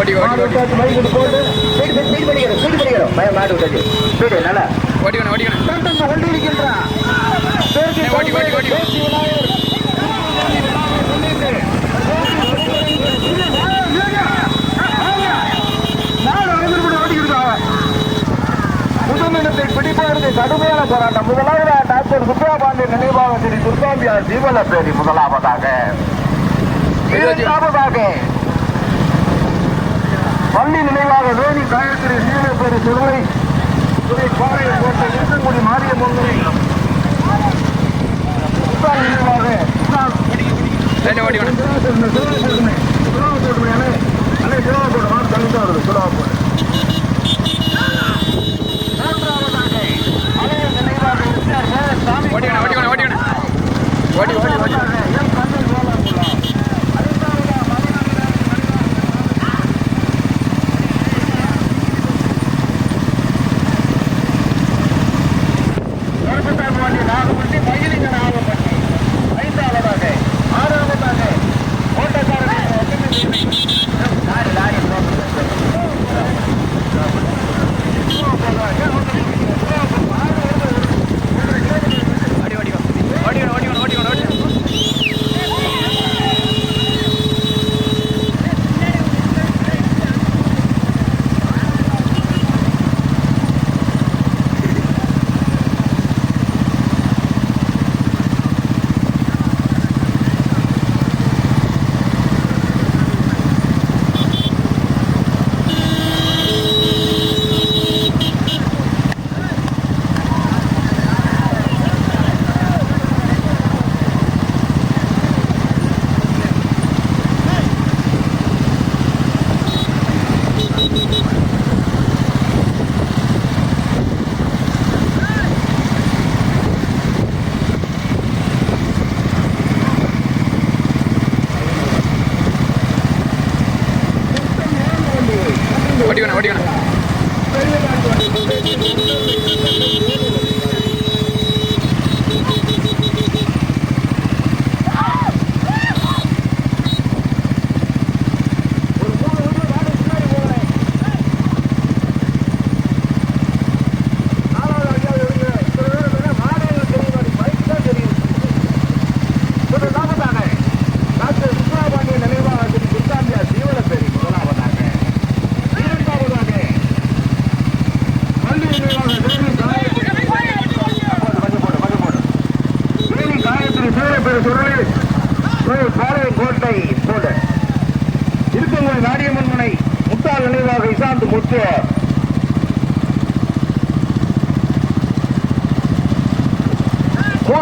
ஓடி, ஓடி, ஓடி. மைக்கு போட்டு ஸ்பீடு ஸ்பீடு பண்ணிக்கிறோம் ஸ்பீடு பண்ணிக்கிறோம். பயம் மாடு விட்டாச்சு ஸ்பீடு நல்லா. ஓடி, ஓடி, ஓடி. நாலு அறிஞர்கள் ஓடிக்கிட்டு முதலிடத்தை பிடிப்பதற்கு கடுமையான போராட்டம். முதலாவதாக டாக்டர் சுப்ரபாண்டிய நினைவாக திரு துர்காம்பியார் ஜீவனப்பேரி முதலாவதாக. இரண்டாவதாக பள்ளி நினைவாக வேணி காயத்ரி ஜீவனப்பேரி சிறுவை துறை பாறையை போட்ட இருக்கங்குடி மாரியம்மன் நினைவாக முன்னாள் லைட்டா ஓடிக்கணும் இந்த சிறுவை சிறுமை சிறுவை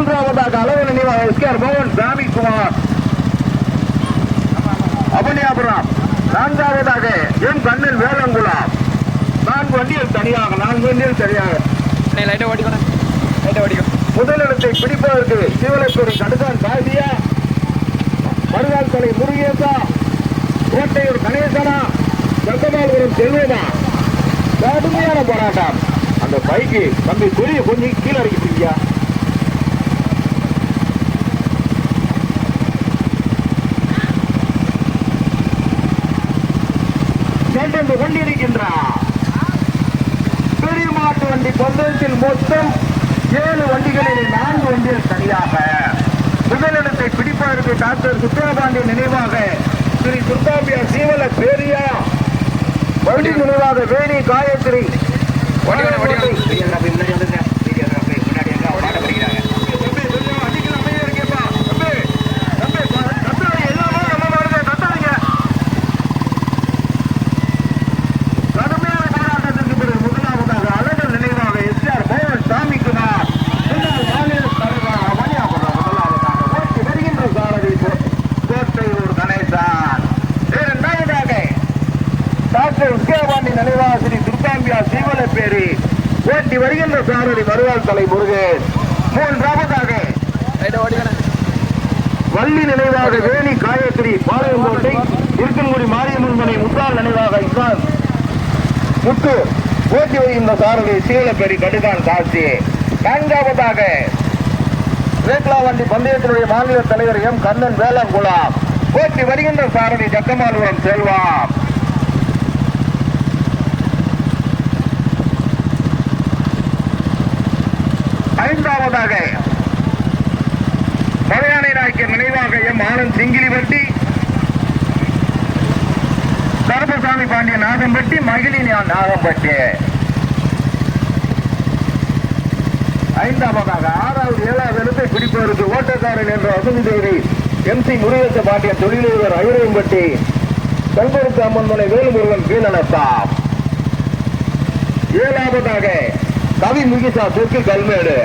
மூன்றாவதாக அளவு நினைவாக எஸ்கேஆர் பவன் சாமிக்குமார் அபனியாபுரம். நான்காவதாக எம் கண்ணன் வேலங்குளம். நான்கு வண்டிகள் தனியாக நான்கு வண்டிகள் தனியாக. முதலிடத்தை பிடிப்பதற்கு சிவலப்பேரி கடுகான் சாதியா மருதால் தலை முருகேசா கோட்டையூர் கணேசனா சங்கமாபுரம் செல்வமா கடுமையான போராட்டம். அந்த பைக்கு தம்பி குறிய கொஞ்சம் கீழே இறக்கிட்டீங்க கொண்டிருக்கின்றார். பெரிய மாட்டு வண்டி பந்தயத்தில் மொத்தம் ஏழு வண்டிகளில் நான்கு வண்டிகள் தனியாக. முதலிடத்தை பிடிப்பதற்கு டாக்டர் சுத்திரபாண்டியன் நினைவாக ஸ்ரீ துர்காம்பியா சீவல பேரியா வண்டி நினைவாக வேணி காயத்ரி ஓடிக்கணும் ஓடிக்கணும் முன்னாடி வந்துங்க முன்னாடி எங்க பாட படிக்கிறாங்க கடுமையான போராட்டத்திற்கு பிறகு முதலாவதாக அழகர் நினைவாக எஸ்ஆர் பவன் சாமிக்குமார் முன்னாள் மாநில தலைவர் அவனியாபுரம் முதலாவதாக ஓட்டி வருகின்ற சாரதி கோட்டையூர் கணேசன் இரண்டாவதாக டாக்டர் உஸ்கேபாண்டி நினைவாக ஸ்ரீ துர்காம்பியா சீவலப்பேரி ஓட்டி வருகின்ற சாரதி வருவாள் தலை முருகன். மூன்றாவதாக வள்ளி நினைவாக வேணி காயத்ரி பாளையங்கோட்டை இருக்கன்குடி மாரியம்மன் மனை முத்தாள் நினைவாக இஸ்லாம் முத்து ஓட்டி வருகின்ற சாரதி சீவலப்பேரி கடுகான் காசி நான்காவதாக ரேக்லா வண்டி பந்தயத்தினுடைய மாநில தலைவர் எம். கண்ணன் வேலங்குளம் ஓட்டி வருகின்ற சாரதி ஜக்கமாலுவரம் செல்வம் முதலாவதாக மலையானை நினைவாக எம் ஆனந்த் சிங்கிலிவட்டி கருப்பசாமி பாண்டிய நாகம்பட்டி மகிழினி நாகம்பட்டி ஐந்தாவதாக ஆறாவது ஏழாவது இடத்தை பிடிப்பதற்கு ஓட்டக்காரன் என்ற வசதி தேவி. எம் சி முருகேச பாண்டியன் தொழிலதிபர் அகிரையம்பட்டி கல்பருக்கு அம்மன்மனை வேலுமுருகன் கீழனத்தா ஏழாவதாக கவி முகிசா தெற்கு கல்மேடு.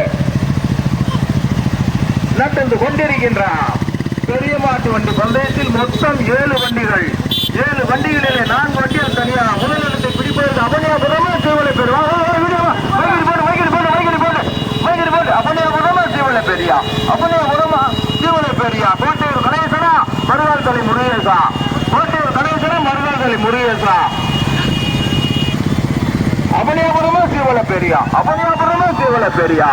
நடந்து கொண்டிருக்கின்றான். பெரிய மாட்டு வண்டி பந்தயத்தில் மொத்தம் ஏழு வண்டிகள். ஏழு வண்டிகளிலே நான்கு வண்டிகள் தனியா. முதலிடத்தை பிடிப்பதற்கு அவனியாபுரமா சீவலை பெறுவான். மைகிரி போடு சீவலை பெரியா அவனியாபுரமா சீவலை பெரியா கோட்டையூர் கணேசனா மருகால் தலை முருகேசா. கோட்டையூர் கணேசனா மருகால் தலை முருகேசா. அவனியாபுரமா சீவலை பெரியா அவனியாபுரமா சீவலை பெரியா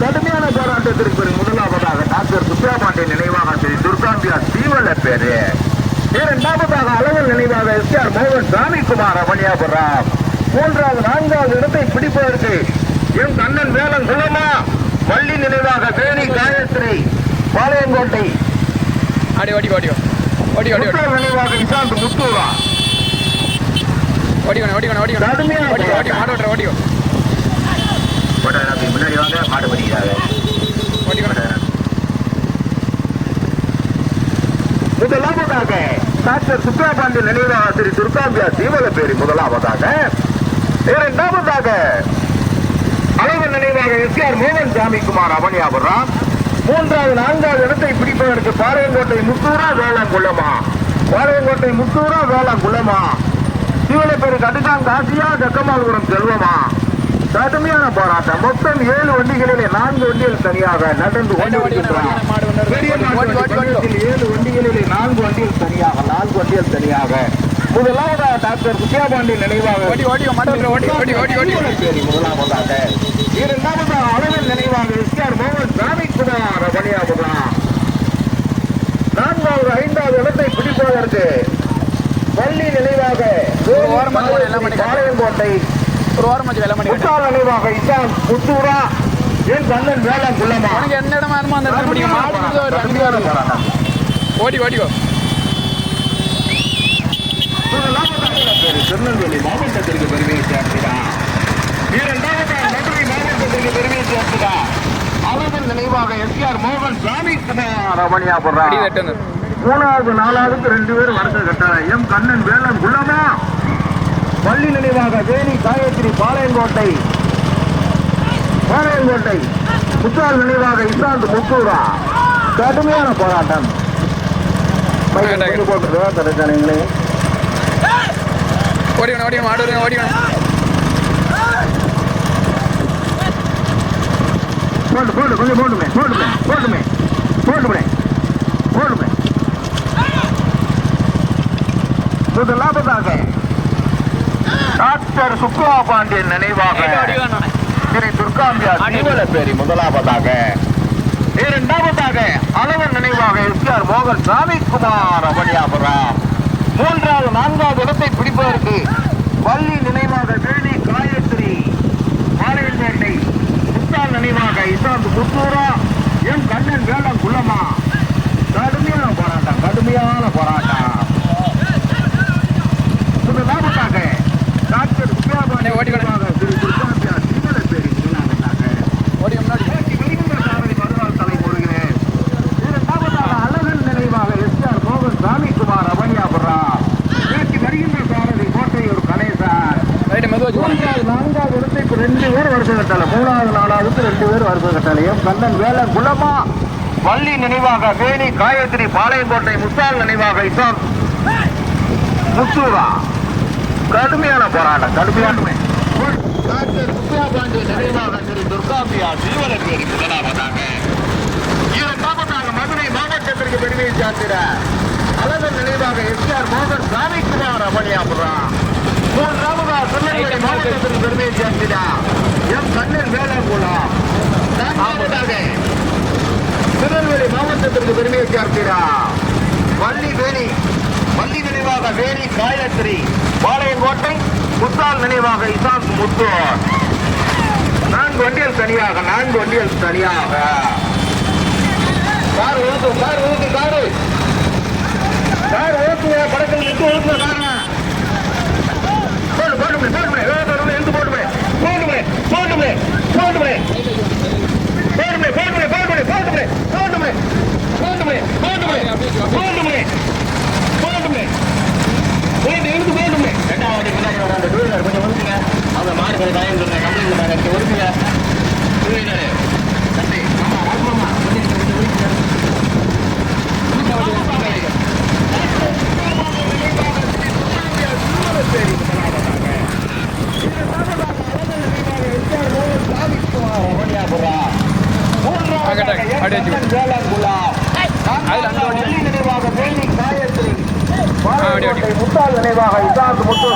கடுமையான போராட்டத்திற்கு பிறகு முதலாவதாக டாக்டர் சுப்பிரபாண்டியன் நினைவாக ஸ்ரீ துர்காம்பியா தீவல பேரு. இரண்டாவதாக அளவில் நினைவாக எஸ் ஆர் மோகன் சாமிக்குமார் அவனியாபுரம் மூன்றாவது நான்காவது இடத்தை பிடிப்பதற்கு எம் கண்ணன் வேலன் குலமா? பள்ளி நினைவாக வேணி காயத்ரி பாளையங்கோட்டை. ஆடி ஓடி ஓடி ஓடி ஓடி ஓடி. நினைவாக இசாந்த் முத்தூரா. ஓடி ஓடி ஓடி ஓடி ஓடி ஓடி. மாடு ஓட்டுற ஓடி முன்னாடி வாங்க மாடு படிக்கிறாங்க ஓடி முதலாவதாக டாக்டர் சுப்ராபாண்டி நினைவாக ஸ்ரீ துர்காம்பியா தீவலப்பேரி முதலாவதாக. இரண்டாவதாக அழகு நினைவாக எஸ் ஆர் மோகன் சாமிக்குமார் அவனியாபுரம் மூன்றாவது நான்காவது இடத்தை பிடிப்பதற்கு பாளையங்கோட்டை முத்தூரா வேளாங்குளமா. பாளையங்கோட்டை முத்தூரா வேளாங்குளமா. தீவலப்பேரி கடுக்காங் காசியா ஜக்கமால்புரம் செல்வமா. கடுமையான போராட்டம். மொத்தம் ஏழு வண்டிகளிலே நான்கு வண்டிகள் தனியாக நடந்து ஏழு வண்டிகளிலே நான்கு வண்டிகள் தனியாக நான்கு வண்டிகள் தனியாக. முதலாவதாக டாக்டர் வித்யாபாண்டி நினைவாக முதலாவதாக இரண்டாவதாக அளவில் நினைவாக எஸ்ஆர் மோகன் சாமிக்குமார் பணியாபுரம் நான்காவது ஐந்தாவது இடத்தை பிடிப்பதற்கு பள்ளி நினைவாக ஒரு ஒரு ஓரம் வச்சு வெள்ளம் பண்ணி நினைவாக இசான் புத்தூரா என் கண்ணன் வேளாண் குள்ளமா? உனக்கு எந்த இடமா இருக்குமோ அந்த இடத்துல பிடிக்கும். ஓடி ஓடி ஓ. திருநெல்வேலி மாவட்டத்திற்கு பெருமையை சேர்க்கிறார் இரண்டாவதாக மதுரை மாவட்டத்திற்கு பெருமையை சேர்க்கிறார் அவர்கள் நினைவாக எஸ்ஆர் மோகன் சாமி தட்டு வந்து மூணாவது நாலாவதுக்கு ரெண்டு பேர் வருஷ கட்டார எம் கண்ணன் வேலன் குள்ளமா? பள்ளி நினைவாக வேணி காயத்ரி பாளையங்கோட்டை. பாளையங்கோட்டை முத்தாள் நினைவாக இசாந்த் முத்தூரா கடுமையான போராட்டம். தரச்சானுங்களே ஓடி வேணும் ஓடி வேணும் மாடு வருங்க ஓடி வேணும் போட்டு போட்டு கொஞ்சம் போட்டுமே போட்டுமே போட்டுமே போட்டுமே போட்டுமே. முதலாவதாக டாக்டர் சுக்குவா பாண்டியன் நினைவாக ஸ்ரீ துர்காம்பியா தீவலப்பேரி முதலாவதாக. இரண்டாவதாக அளவன் நினைவாக எஸ்ஆர் மோகன் சாமிக்குமார் அவனியாபுரம் மூன்றாவது நான்காவது இடத்தை பிடிப்பதற்கு பள்ளி நினைவாக வேணி காயத்ரி பாளையங்கோட்டை முத்தாள் நினைவாக இசாந்த் புத்தூரா எம் கண்ணன் வேளம் குள்ளமா கடுமையான போராட்டம் கடுமையான போராட்டம் முதலாவதாக டாக்டர் சுப்பிரமணிய ஓடி வாங்க. நினைவாக திரு துர்காம்பியா தீவலப்பேரி முதலாவதாக ஓடி முன்னாடி நேற்று வெளிவந்த சாரதி மறுநாள் தலை போடுகிறேன். இரண்டாவதாக அழகன் நினைவாக எஸ்ஆர் மோகன் சாமிக்குமார் அவனியாபுரா நேற்று வருகின்ற சாரதி கோட்டையூர் கணேசன் ரைட்டு மெதுவா வச்சு போகணும். மூன்றாவது நான்காவது இடத்துக்கு ரெண்டு பேர் வருஷ மூணாவது நாலாவது ரெண்டு பேர் வருஷ கட்டளையும் கண்ணன் வேலை குலமா வள்ளி நினைவாக வேணி காயத்ரி பாளையங்கோட்டை முத்தாள் நினைவாக இசாம் முத்தூரா கடுமையான போராட்டம் கடுமையான பாண்டிய நினைவாக திரு துர்காம்பியா தீவலப்பேரி முதலாவதாக. இரண்டாவதாக மதுரை மாவட்டத்திற்கு பெருமையை சார்ந்திட அழகர் நினைவாக எஸ்ஆர் மோகன் சாமிக்குமார் அவனியாபுரம் மூன்றாவதாக திருநெல்வேலி மாவட்டத்திற்கு பெருமையை சேர்ந்திட எம் கண்ணன் வேலங்குளம் திருநெல்வேலி மாவட்டத்திற்கு பெருமையை சேர்க்கிறார் வள்ளி வேணி. வள்ளி நினைவாக வேணி காயத்ரி. பாளையங்கோட்டை முத்தால் நினைவாக இசாக் முத்தூர். நான்கு வண்டிகள் தனியாக நான்கு வண்டிகள் தனியாக கார் ஓட்டு கார் ஓட்டு காரு கார் ஓட்டுங்க படத்தில் நின்று ஓட்டுங்க காரண போடு போட்டு போட்டு போட்டு எழுந்து போட்டு போட்டு போட்டு போட்டு போட்டு போடுமே போடுமே போடுமே போடுமே போடுமே போடுமே போடுமே போயிட்டு எடுத்து போடுமே ரெண்டாவது பின்னாடி வர அந்த டூ வீலர் கொஞ்சம் ஒதுக்குங்க. அவங்க மாடு கொஞ்சம் காயம் சொல்றேன் கம்ப்ளைண்ட் மேலே ஒதுக்குங்க. டூ வீலரு தம்பி ஆமாம் ஆமாம்மா கொஞ்சம் கொஞ்சம் ஒதுக்குங்க அப்படியே வச்சு. அதுல அந்த வண்டி. அப்படி, அப்படி. முத்தாள் நினைவாக இசாந்து முத்து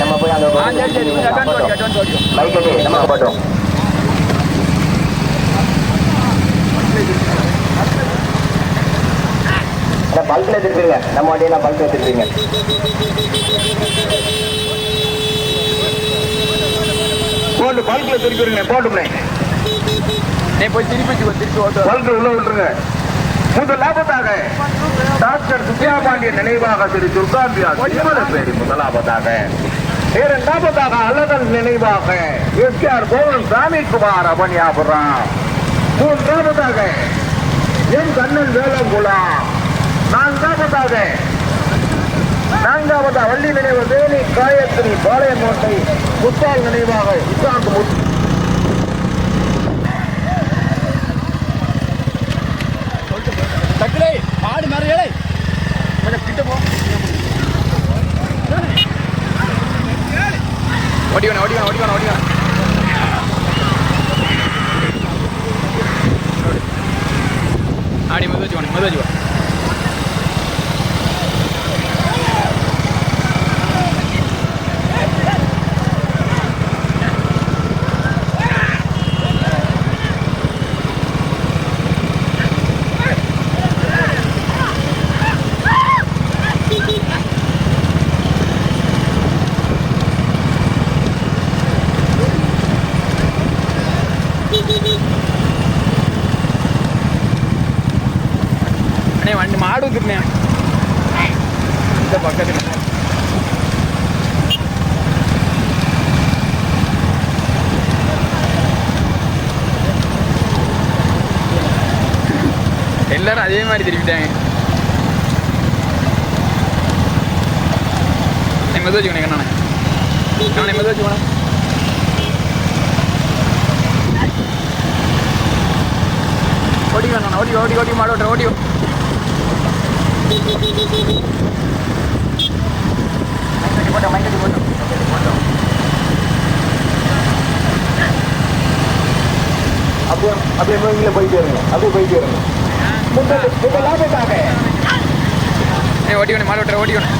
நம்ம போய் அங்க ஆ சரி சரி கொஞ்சம் advance ஓடிக்கோ, advance ஓடிக்கோ. லைக் அடி நம்ம போட்டோம் பல்க்ல திருப்பிங்க நம்ம வண்டியெல்லாம் பல்க்ல திருப்பிங்க போட்டு பல்க்ல திருப்பிடுங்க போட்டுமே நீ போய் திருப்பி திருப்பி ஓட்டு. பல்க் உள்ள விட்டுருங்க. முதல் லாபத்தாக டாக்டர் சுப்பியா பாண்டியன் நினைவாக திரு துர்காம்பியா பேரி முதலாவதாக இரண்டாவதாக அழகன் நினைவாக S K R Kovan Samikumar Avaniyapuram மூன்றாவதாக என் கண்ணன் வேலங்குளம் நான்காவதாக நான்காவது வள்ளி நினைவு வேணி காயத்ரி பாளையங்கோட்டை முத்தாள் நினைவாக இசாந்து முத்து ஓடி வேணா ஓடி வேணா ஓடி வேணா ஓடி வேணா ஆடி மதுவச்சு வாணி மதுவச்சு வா மாதிரி திருப்பிட்டாங்க நீ மெது வச்சுக்கணும் கண்ணாண்ணே நான் மெது வச்சுக்கணும் ஓடி வேணும் ஓடி ஓடி ஓடி மாடு ஓட்டுற ஓடி போட்டோம் மைக்கடி போட்டோம் அப்படியே அப்படியே போயிட்டே இருங்க அப்படியே போயிட்டே இருங்க. ஓடிக்கணும் மாடு விட்டுற ஓடிக்கணும்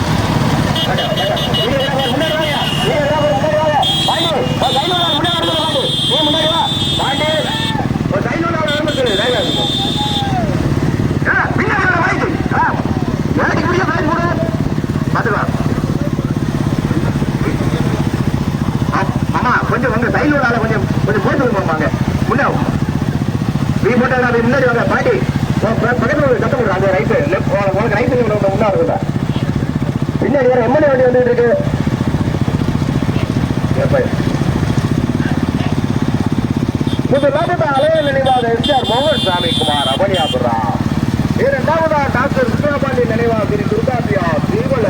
கொஞ்சம் வந்து சைலோட கொஞ்சம் கொஞ்சம் போட்டு முன்னாடி வாங்க பாட்டி. பக்கத்துல ஒரு சத்தம் போடுற. அந்த ரைட்டு உனக்கு ரைட்டு பின்னாடி வேற எம்எல்ஏ வண்டி வந்துட்டு இருக்கு. எப்ப அலைய நினைவாக எஸ்ஆர் மோகன் சாமி குமார் அவனியாபுரம் இரண்டாவதா டாக்டர் சுந்தரபாண்டி நினைவாக திரு துர்காபியா தீவள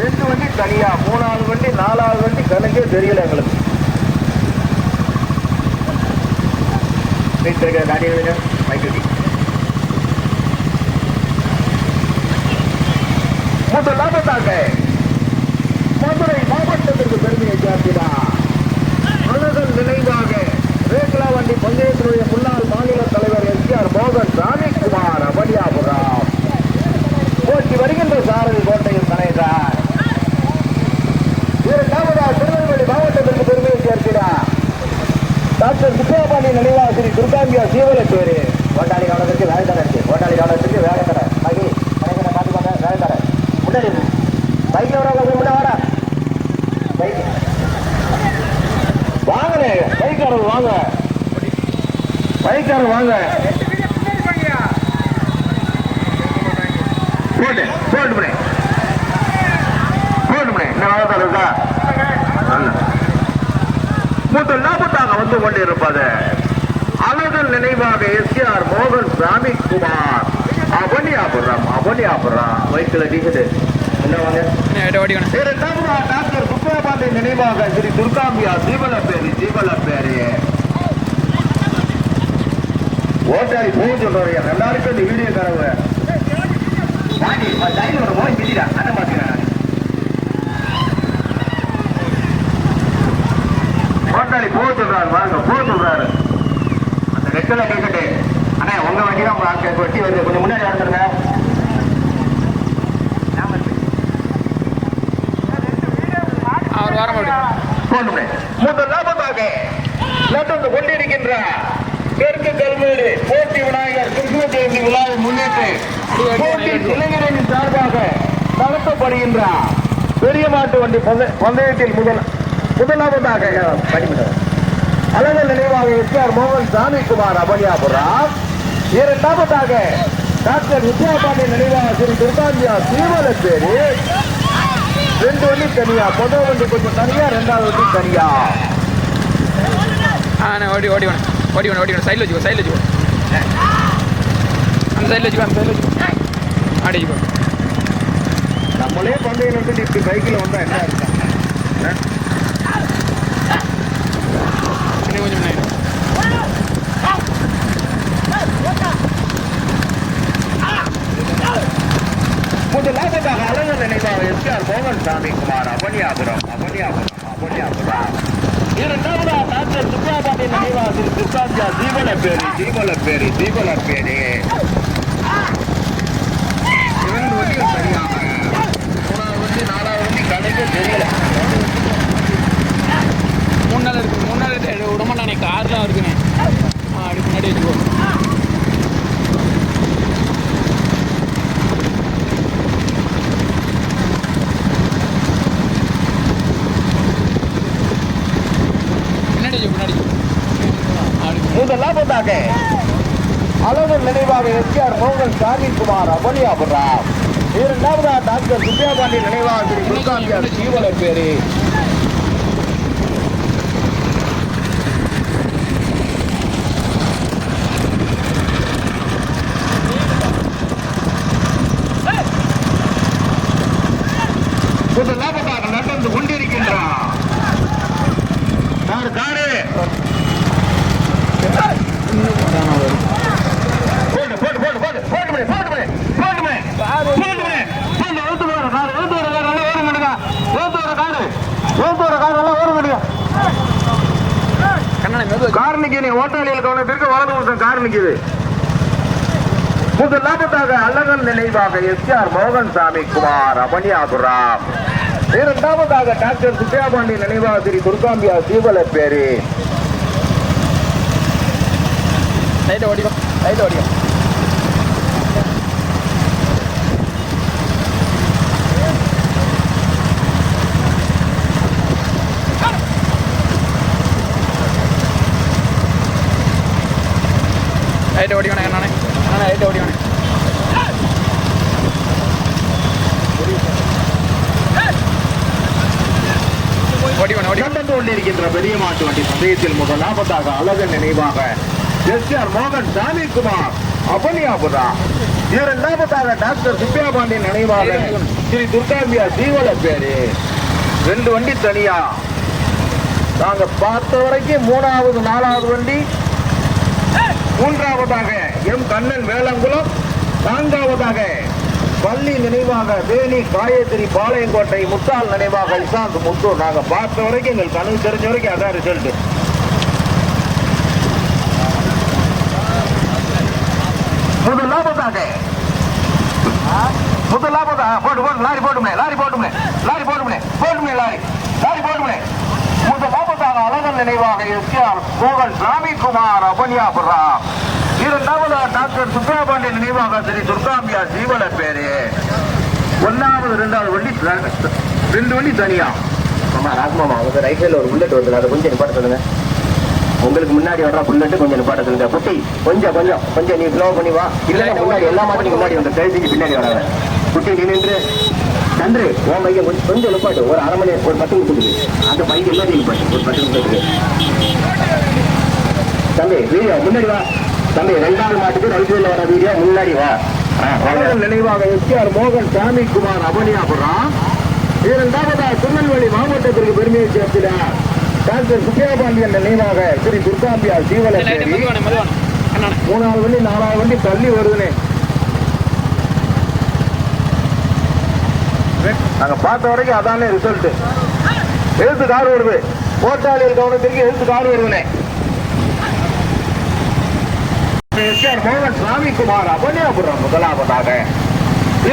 ரெண்டு வண்டி தனியா மூணாவது வண்டி நாலாவது வண்டி கணக்கே தெரியல எங்களுக்கு. வீட்டுக்கு காடி மைக்கடி லாபத்தாக மதுரை மாவட்டத்திற்கு பெருமையை சேர்க்கிறார் அழகன் நினைவாக ரேக்லா வண்டி பஞ்சாயத்தினுடைய முன்னாள் மாநில தலைவர் எஸ்ஆர் மோகன் ராணிக்குமார் அபடியாபுரம் போட்டி வருகின்ற சாரதி கோட்டையில் கணேசார் இரண்டாவதா திருநெல்வேலி மாவட்டத்திற்கு பெருமையை சேர்க்கிறார் டாக்டர் சுப்பிரமணிய நினைவாக ஸ்ரீ துர்காம்பியா சீவல பேரு ஓட்டாளி கவனத்திற்கு வேலை தர இருக்கு. ஓட்டாளி கவனத்திற்கு வேலை தர. மகி கணக்கில் பார்த்துக்கோங்க வேலை தர. முன்னாடி பைக்ல வரவங்க முன்ன வாடா. பைக் வாங்கண்ணே. பைக்காரர் வாங்க. பைக்காரர் வாங்க. போட்டு போட்டு பண்ணே என்ன வேலை இருக்கா முதல் லாபத்தாக வந்து கொண்டிருப்பது அழகன் நினைவாக எஸ்ஆர் மோகன் சாமி குமார் அவனியாபுரம். அவனியாபுரம் ஓடிக்கணும் இரண்டாவதா டாக்டர் சுப்பிரபாண்டி நினைவாக ஸ்ரீ துர்காம்பியா ஜீவலப்பேரி ஜீவலப்பேரி ஓட்டாரி போக சொல்றாரு நல்லா இருக்கு இந்த வீடியோ தரவு. வாங்கி டைம் மிதிடா ஓட்டாளி போக சொல்றாரு வாங்க போக சொல்றாரு. அந்த வெட்டல கேட்கட்டு அண்ணா உங்க வண்டி தான் உங்க வெட்டி வருது கொஞ்சம் முன்னாடி வந்துருங்க அவர் வர முடியும் கொண்டிருக்கின்ற தெற்கு போட்டி விநாயகர் கிருஷ்ண ஜெயந்தி விழாவை முன்னிட்டு போட்டி இளைஞரின் சார்பாக நடத்தப்படுகின்ற பெரிய மாட்டு வண்டி பந்த- பந்தயத்தில் முதல் முதலாவதாக படிமிடம் அழகர் நினைவாக எஸ்ஆர் மோகன் சாமிக்குமார் அபனியாபுரம் இரண்டாவதாக டாக்டர் வித்யாபாண்டி நினைவாக ஸ்ரீ துர்காந்தியா சீவலப்பேரி. ரெண்டு வண்டி தனியா முதல் வண்டி கொஞ்சம் தனியா ரெண்டாவது வண்டி தனியா. ஆ நான் ஓடி ஓடி வேணும் ஓடி வேணும் ஓடி வேணும் சைடில் வச்சுக்கோ சைடில் வச்சுக்கோ. அந்த சைடில் வச்சுக்கோ அந்த சைடில் வச்சுக்கோ. வச்சுக்கோ நம்மளே பந்தயம் வந்து இப்படி பைக்கில் வந்தா என்ன இருக்கா இன்னும் கொஞ்சம் முன்னாடி முதலாவதாக அழகர் நினைவாக எஸ்ஆர் மோகன் சாமி குமார் அவனியாபுரம் அவனியாபுரம் அவனியாபுரம் இரண்டாவதா டாக்டர் சுப்ராபாண்டி நினைவாக திரு துர்காந்தியா தீபலப்பேரி தீபம் நடத்தியது இரண்டு வண்டிகள் சரியாக மூணாவது வண்டி நாலாவது வண்டி கணக்கு தெரியல. முன்னால் இருக்கு முன்னால் நாள் இருக்கு விடமா நானே கார்லாம் இருக்குண்ணே ஆ அப்படி முன்னாடி வச்சுக்கோ. முன்னாடி வச்சுக்கோ அலுவல் நினைவாக எஸ்ஆர் மோகன் சாமிக்குமார் அவனியாபுரம் இரண்டாவதா டாக்டர் சுப்பியாபாண்டி நினைவாக திரு துர்காந்தியார் ஜீவலப்பேரி முதலாவதாக நடந்து கொண்டிருக்கின்றார் காரு காரு போடு போடு போடு போடு போடு மணி போடு மணி போடு மணி போடு மணி போடு ஓட்டு வர கார் ஓட்டு வர கார் நல்லா ஓட மாட்டேங்க ஓட்டு வர கார் ஓட்டு கார் நல்லா ஓட மாட்டேங்க கண்ணனை மெதுவா கார் நிக்குது ஓட்டாளிகள் கவனத்திற்கு வலது பக்கம் கார் நிக்குது முதல் லாபத்தாக அழகன் நினைவாக எஸ்ஆர் மோகன் சாமி குமார் அவனியாபுரம் இரண்டாவதாக டாக்டர் சுப்பியாபாண்டி நினைவாக திரு துர்காம்பியா சீவலப்பேரி லைட்டை ஓடிக்கோ லைட்டை ஓடிக்கோ லைட்டை ஓடிக்கணும் நானே நானே லைட்டை ஓடிக்கணும் ஓடிக்கணும் ஓடி கொண்டிருக்கின்ற பெரிய மாட்டு வண்டி சந்தேகத்தில் முதலாவதாக அழகன் நினைவாக எஸ் ஆர் மோகன் சாமிக்குமார் இரண்டாவதாக டாக்டர் நினைவாக ஸ்ரீ துர்காம்பியா தீவல பேரு. ரெண்டு வண்டி தனியா. நாங்க பார்த்த வரைக்கும் மூணாவது நாலாவது வண்டி மூன்றாவதாக எம். கண்ணன் வேளங்குளம். நான்காவதாக பள்ளி நினைவாக வேணி காயத்ரி பாளையங்கோட்டை முத்தாள் நினைவாக இசாந்த் முத்து. நாங்க பார்த்த வரைக்கும் எங்கள் கனவு தெரிஞ்ச வரைக்கும் அதான் ரிசல்ட் முதலாவதாக முதலாவதாக போட்டு போட்டு லாரி போட்டுமே லாரி போட்டுமே லாரி போட்டுமே போட்டுமே லாரி லாரி போட்டுமே முதல் இரண்டாவதாக அழகன் நினைவாக எஸ்ஆர் மோகன் ராமிகுமார் அபனியாபுரம் இரண்டாவதாக டாக்டர் சுப்ரபாண்டி நினைவாக ஸ்ரீ துர்காம்பியா ஜீவன பேரு. ஒன்னாவது ரெண்டாவது வண்டி ரெண்டு வண்டி தனியா? ஆமா ராஜ்மாமா உங்க ரைட் சைடுல ஒரு புல்லட் வருது அதை கொஞ்சம் நிப்பாட்ட சொல்லுங்க. உங்களுக்கு முன்னாடி வர்ற புல்லட் கொஞ்சம் நிப்பாட்ட சொல்லுங்க. குட்டி கொஞ்சம் கொஞ்சம் கொஞ்சம் நீ ஸ்லோ பண்ணி வா. இல்ல முன்னாடி எல்லா மாட்டுக்கும் முன்னாடி வந்து பேசிக்கு பின்னாடி வராங்க குட்டி நீ நின்று. சந்திரு உன் பையன் கொஞ்சம் கொஞ்சம் நிப்பாட்டு ஒரு அரை மணி ஒரு பத்து நிமிஷத்துக்கு அந்த பையன் எல்லாத்தையும் நிப்பாட்டு ஒரு பத்து நிமிஷத்துக்கு தம்பி வீடியோ முன்னாடி வா. தம்பி ரெண்டாவது மாட்டுக்கு சைடுல வர வீடியோ முன்னாடி வா. நினைவாக எஸ்ஆர் மோகன் சாமிக்குமார் அபனியாபுரம் இரண்டாவதாக திருநெல்வேலி மாவட்டத்திற்கு பெருமையை சேர்க்கிறார் டாக்டர் சுப்பிரபாண்டியன் நினைவாக ஸ்ரீ துர்காம்பியா அண்ணா மூணாவது வண்டி நாலாவது வண்டி தள்ளி வருதுனே. நாங்கள் பார்த்த வரைக்கும் அதானே ரிசல்ட்டு எழுத்து கார் வருது போட்டாளியல் கவனத்திற்கு எழுத்து கார் வருதுனே எஸ்ஆர் மோகன் சாமிக்குமார் அபன்யாபுரம் முதலாவதாக.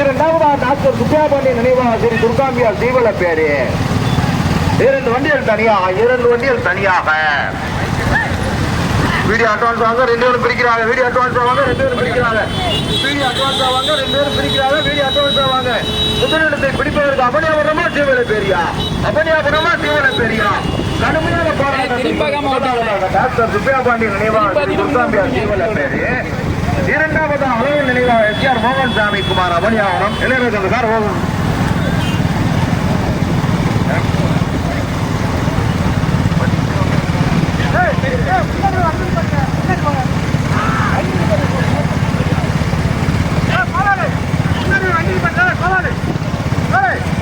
இரண்டாவதாக டாக்டர் சுப்பிரபாண்டி நினைவாக ஸ்ரீ துர்காம்பியா தீவல பேரு. இரண்டு வண்டிகள் தனியாக இரண்டு வண்டிகள் தனியாக. வீடியோ அட்வான்ஸ் வாங்க ரெண்டு பேரும் பிரிக்கிறாங்க. வீடியோ அட்வான்ஸ் வாங்க ரெண்டு பேரும் பிரிக்கிறாங்க. வீடியோ அட்வான்ஸ் வாங்க ரெண்டு பேரும் பிரிக்கிறாங்க. வீடியோ அட்வான்ஸ் வாங்க. முதலிடத்தை பிடிப்பதற்கு அபனியாபுரமா தீவன பேரியா? அபனியாபுரமா தீவன பேரியா? கடுமையான. போராட்டம். டாக்டர் சுப்பிரபாண்டி நினைவாக ஸ்ரீ துர்காம்பியா தீவன பேரு இரண்டாவது அழகு நினைவாக எஸ் ஆர் மோகன் சாமி குமார் அபனியாபுரம் இளைஞர்கள் சார்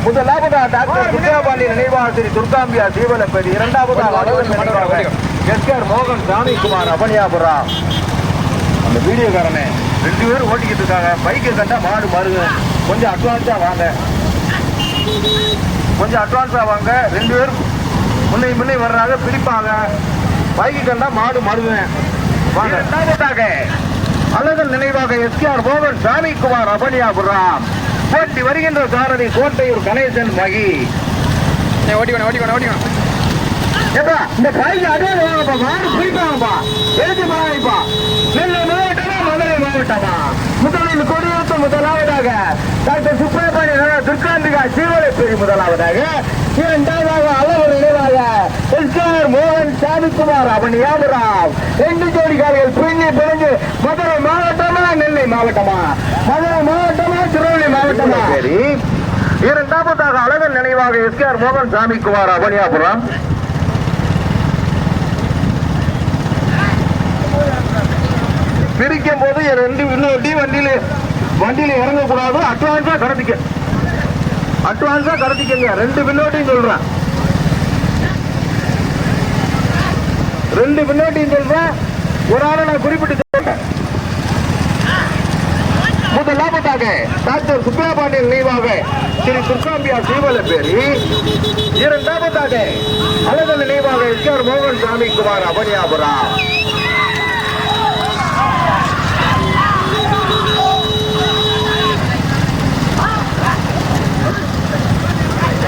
முதலாவதா டாக்டர் சுப்பிரபாண்டி நினைவாக ஸ்ரீ துர்காம்பியா தீவனப்பேரி இரண்டாவதா அழகு நினைவாக எஸ் ஆர் மோகன் சாமிக்குமார் அபனியாபுரம் அந்த வீடியோக்காரனே ரெண்டு பேரும் ஓட்டிக்கிட்டு இருக்காங்க. பைக்கை கண்டா மாடு மருங்க கொஞ்சம் அட்வான்ஸா வாங்க. கொஞ்சம் அட்வான்ஸா வாங்க. ரெண்டு பேரும் முன்னை முன்னே வர்றாங்க. பிடிப்பாங்க. பைக்கு கண்டா மாடு வாங்க. இரண்டாவதாக அழகன் நினைவாக எஸ்கேஆர் மோகன் சாமிக்குமார் அபனியாபுரம். போட்டி வருகின்ற சாரதி கோட்டையூர் கணேசன் மகி. ஓட்டிக்கணும் ஓட்டிக்கணும் ஓட்டிக்கணும் ஏப்பா இந்த காய்க்கு அதே வாங்கப்பா மாடு பிடிப்பாங்கப்பா. எழுதி நெல்லை மாவட்டமா மதுரை மாவட்டமா. முதலில் கொடியிருத்த முதலாவதாக டாக்டர் சுப்பிரமணிய துர்காந்திகா சீவலை பிரி முதலாவதாக. இரண்டாவதாக அளவு நினைவாக எஸ்ஆர் மோகன் சாமிக்குமார் அவன் யாபராவ் ரெண்டு ஜோடிக்காரர்கள் பின்னி பிரிஞ்சு மதுரை மாவட்டமா நெல்லை மாவட்டமா? மதுரை மாவட்டமா திருவள்ளி மாவட்டமா? சரி. இரண்டாவதாக அழகன் நினைவாக எஸ்ஆர் மோகன் சாமிக்குமார் அவனியாபுரம் பிரிக்கும் போது என் ரெண்டு இன்னொரு வண்டியில வண்டியில இறங்கக்கூடாது அட்வான்ஸா கடத்திக்க அட்வான்ஸா கடத்திக்கங்க ரெண்டு பின்னோட்டையும் சொல்றேன். ரெண்டு பின்னோட்டையும் சொல்றேன். ஒரு ஆளை நான் குறிப்பிட்டு சொல்றேன். லாபத்தாக டாக்டர் சுப்பிரபாண்டியன் நினைவாக திரு துர்காம்பியா சீவல பேரி. இரண்டாவதாக அழகல் நினைவாக எஸ்ஆர் மோகன் சாமி குமார் அபனியாபுரா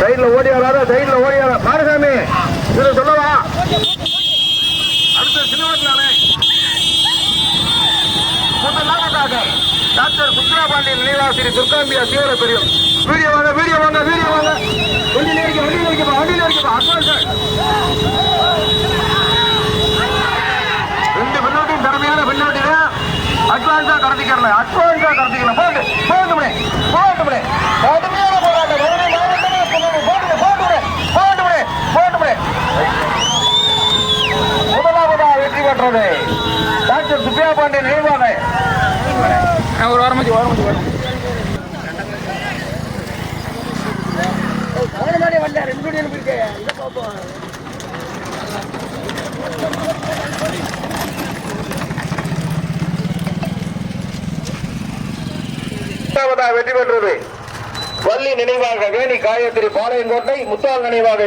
சைட்ல ஓடி வராத சைட்ல ஓடி வர பாருசாமி இதுல சொல்லவா? அடுத்த சினிமாக்கலாமே முதலாவதாக டாக்டர் சுத்ராபாண்டியன் நினைவாசிரி துர்காம்பியா தீவிர பெரியும். வீடியோ வாங்க வீடியோ வாங்க வீடியோ வாங்க. வண்டியில் இருக்க வண்டியில் இருக்கப்பா வண்டியில் இருக்கப்பா அட்வான்ஸ் ரெண்டு பின்னோட்டியும் திறமையான பின்னோட்டிங்க அட்வான்ஸா கடத்திக்கிறல அட்வான்ஸா கடத்திக்கிறல போட்டு போட்டு போட்டு போட்டு போராட்டம் மதுரை மாவட்டமே சொல்லுங்க போட்டுமே போட்டுமே போட்டுமே போட்டுமே முதலாவதா பெற்றது டாக்டர் சுப்பியா பாண்டியன் நினைவாக. ஒரு வாரம் வாரம் வெற்றி பெற்றது. வள்ளி நினைவாக வேணி காயத்ரி பாளையங்கோட்டை முத்தால் நினைவாக